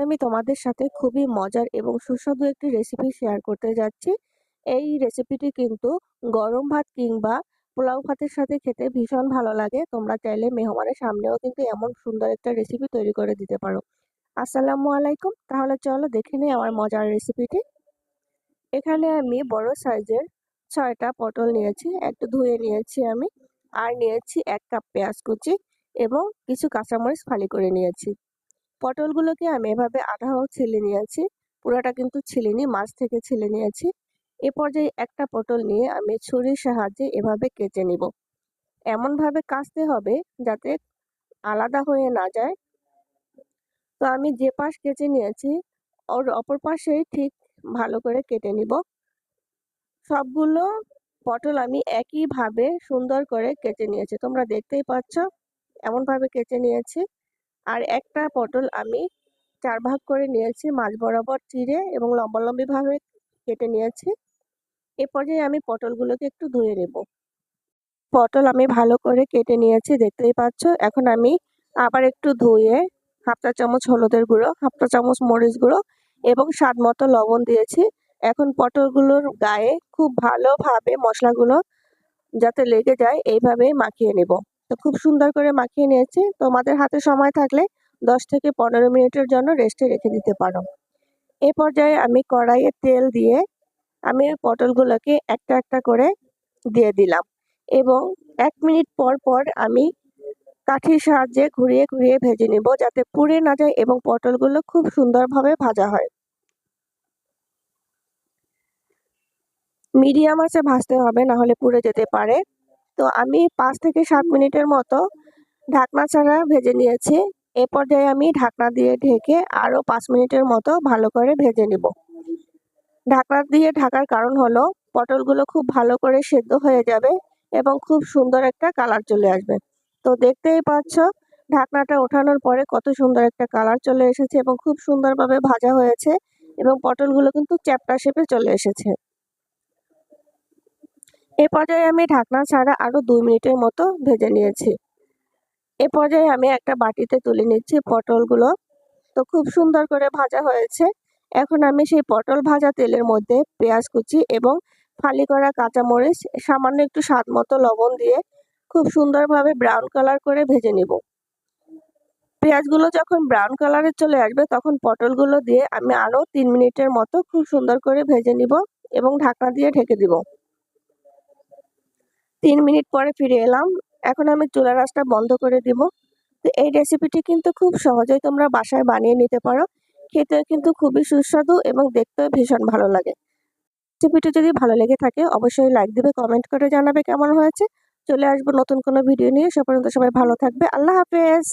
আমি তোমাদের সাথে খুবই মজার এবং সুস্বাদু একটি রেসিপি শেয়ার করতে যাচ্ছি। এই রেসিপিটি কিন্তু গরম ভাত কিংবা পোলাও ভাতের সাথে খেতে ভীষণ ভালো লাগে। তোমরা চাইলে মেহমানের সামনেও কিন্তু এমন সুন্দর একটা রেসিপি তৈরি করে দিতে পারো। আসসালামু আলাইকুম। তাহলে চলো দেখে নিই আমার মজার রেসিপিটি। এখানে আমি বড় সাইজের ছয়টা পটল নিয়েছি, একটু ধুয়ে নিয়েছি আমি। আর নিয়েছি এক কাপ পেঁয়াজ কুচি এবং কিছু কাঁচামরিচ ফালি করে নিয়েছি। পটলগুলোকে আমি এভাবে আধাও ছিলে নিয়েছি, পুরাটা কিন্তু ছিলিনি, মাছ থেকে ছিলে নিয়েছি। এ পর্যায়ে একটা পটল নিয়ে আমি ছুরির সাহায্যে এভাবে কেটে নিব। এমনভাবে কাটতে হবে যাতে আলাদা হয়ে না যায়। তো আমি যে পাশ কেটে নিয়েছি, ওর অপর পাশেই ঠিক ভালো করে কেটে নিব। সবগুলো পটল আমি একইভাবে সুন্দর করে কেটে নিয়েছি। তোমরা দেখতেই পাচ্ছ, এমনভাবে কেটে নিয়েছি। আর একটা পটল আমি চার ভাগ করে নিয়েছি, মাছ বরাবর চিড়ে এবং লম্বা লম্বিভাবে কেটে নিয়েছি। এ পর্যায়ে আমি পটলগুলোকে একটু ধুয়ে নেব। পটল আমি ভালো করে কেটে নিয়েছি, দেখতেই পাচ্ছ। এখন আমি আবার একটু ধুয়ে হাফটা চামচ হলুদের গুঁড়ো হাফটা চামচ মরিচ গুঁড়ো এবং স্বাদ মতো লবণ দিয়েছি। এখন পটলগুলোর গায়ে খুব ভালোভাবে মশলাগুলো যাতে লেগে যায়, এইভাবেই মাখিয়ে নেব। তো খুব সুন্দর করে মাখিয়ে নিয়েছি। তোমাদের হাতে সময় থাকলে দশ থেকে পনেরো মিনিটের জন্য রেস্টে রেখে দিতে পারো। এ পর্যায়ে আমি কড়াইয়ে তেল দিয়ে আমি পটলগুলোকে একটা একটা করে দিয়ে দিলাম এবং এক মিনিট পর পর আমি কাঠির সাহায্যে ঘুরিয়ে ঘুরিয়ে ভেজে নিব যাতে পুড়ে না যায় এবং পটলগুলো খুব সুন্দরভাবে ভাজা হয়। মিডিয়াম আছে ভাজতে হবে না হলে পুড়ে যেতে পারে। তো আমি পাঁচ থেকে সাত মিনিটের মতো ঢাকনা ছাড়া ভেজে নিয়েছি। এ পর্যায়ে আমি ঢাকনা দিয়ে ঢেকে আরও পাঁচ মিনিটের মতো ভালো করে ভেজে নিব। ঢাকনা দিয়ে ঢাকার কারণ হলো, পটলগুলো খুব ভালো করে সেদ্ধ হয়ে যাবে এবং খুব সুন্দর একটা কালার চলে আসবে। তো দেখতেই পাচ্ছ, ঢাকনাটা ওঠানোর পরে কত সুন্দর একটা কালার চলে এসেছে এবং খুব সুন্দরভাবে ভাজা হয়েছে এবং পটলগুলো কিন্তু চ্যাপটা শেপে চলে এসেছে। এ পর্যায়ে আমি ঢাকনা ছাড়া আরও দুই মিনিটের মতো ভেজে নিয়েছি। এ পর্যায়ে আমি একটা বাটিতে তুলে নিচ্ছি পটলগুলো। তো খুব সুন্দর করে ভাজা হয়েছে। এখন আমি সেই পটল ভাজা তেলের মধ্যে পেঁয়াজ কুচি এবং ফালি করা কাঁচামরিচ, সামান্য একটু স্বাদ মতো লবণ দিয়ে খুব সুন্দরভাবে ব্রাউন কালার করে ভেজে নিব। পেঁয়াজগুলো যখন ব্রাউন কালারে চলে আসবে, তখন পটলগুলো দিয়ে আমি আরও তিন মিনিটের মতো খুব সুন্দর করে ভেজে নিব এবং ঢাকনা দিয়ে ঢেকে দিব। তিন মিনিট পরে ফিরে এলাম। এখন আমি চুলা রাসটা বন্ধ করে দিব। তো এই রেসিপিটি কিন্তু খুব সহজেই তোমরা বাসায় বানিয়ে নিতে পারো। খেতেও কিন্তু খুবই সুস্বাদু এবং দেখতেও ভীষণ ভালো লাগে। রেসিপিটি যদি ভালো লেগে থাকে, অবশ্যই লাইক দিবে কমেন্ট করে জানাবে কেমন হয়েছে। চলে আসব নতুন কোনো ভিডিও নিয়ে। সে পর্যন্ত সবাই ভালো থাকবে। আল্লাহ হাফেজ!